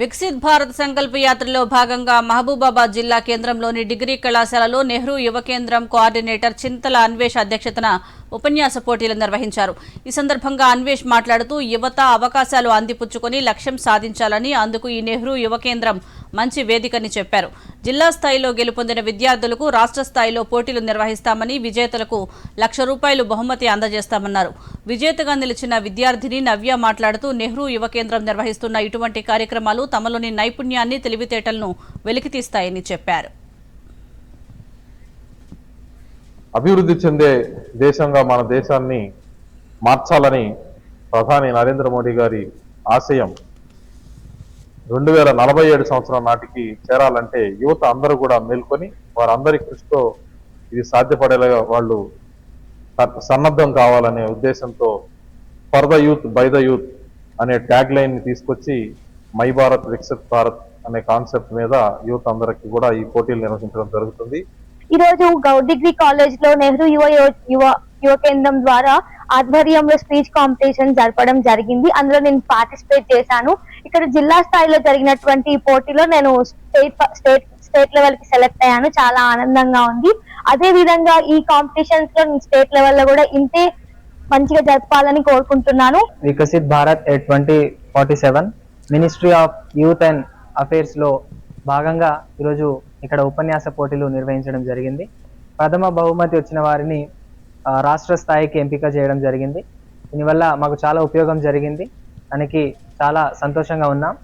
వికసిత్ భారత్ సంకల్ప యాత్రలో భాగంగా మహబూబాబాద్ జిల్లా కేంద్రంలోని డిగ్రీ కళాశాలలో నెహ్రూ యువ కేంద్రం కోఆర్డినేటర్ చింతల అన్వేష్ అధ్యక్షతన ఉపన్యాస పోటీలు నిర్వహించారు. ఈ సందర్భంగా అన్వేష్ మాట్లాడుతూ యువత అవకాశాలు అందిపుచ్చుకొని లక్ష్యం సాధించాలని అందుకు ఈ నెహ్రూ యువ కేంద్రం మంచి వేదికని చెప్పారు. జిల్లా స్థాయిలో గెలుపొందిన విద్యార్థులకు రాష్ట్ర స్థాయిలో పోటీలు నిర్వహిస్తామని విజేతలకు లక్ష రూపాయలు బహుమతి అందజేస్తామన్నారు. విజేతగా నిలిచిన విద్యార్థిని నవ్య మాట్లాడుతూ నెహ్రూ యువ కేంద్రం నిర్వహిస్తున్న ఇటువంటి కార్యక్రమాలు తమలోని నైపుణ్యాన్ని తెలివితేటలను వెలికితీస్తాయని చెప్పారు. అభివృద్ధి చెందే దేశంగా మన దేశాన్ని మార్చాలని ప్రధాని నరేంద్ర మోడీ గారి ఆశయం రెండు వేల నలభై ఏడు సంవత్సరం నాటికి చేరాలంటే యువత అందరూ కూడా మేల్కొని వారందరి కృషితో ఇది సాధ్యపడేలాగా వాళ్ళు సన్నద్ధం కావాలనే ఉద్దేశంతో for the youth by the youth అనే ట్యాగ్ లైన్ని తీసుకొచ్చి మై భారత్ వికసిత్ భారత్ అనే కాన్సెప్ట్ మీద యువత అందరికీ కూడా ఈ పోటీలు నిర్వహించడం జరుగుతుంది. ఈ రోజు గౌడ్ డిగ్రీ కాలేజ్లో నెహ్రూ యువ యువ యువ కేంద్రం ద్వారా ఆధ్వర్యంలో స్పీచ్ కాంపిటీషన్ జరపడం జరిగింది. అందులో నేను పార్టిసిపేట్ చేశాను. ఇక్కడ జిల్లా స్థాయిలో జరిగినటువంటి ఈ పోటీలో నేను స్టేట్ స్టేట్ స్టేట్ లెవెల్కి సెలెక్ట్ అయ్యాను. చాలా ఆనందంగా ఉంది. అదే విధంగా ఈ కాంపిటీషన్స్లో స్టేట్ లెవెల్లో కూడా ఇంతే మంచిగా జరపాలని కోరుకుంటున్నాను. Viksit Bharat at twenty forty seven ministry of youth and అఫైర్స్లో భాగంగా ఈరోజు ఇక్కడ ఉపన్యాస పోటీలు నిర్వహించడం జరిగింది. ప్రథమ బహుమతి వచ్చిన వారిని రాష్ట్ర స్థాయికి ఎంపిక చేయడం జరిగింది. దీనివల్ల మాకు చాలా ఉపయోగం జరిగింది. దానికి చాలా సంతోషంగా ఉన్నాం.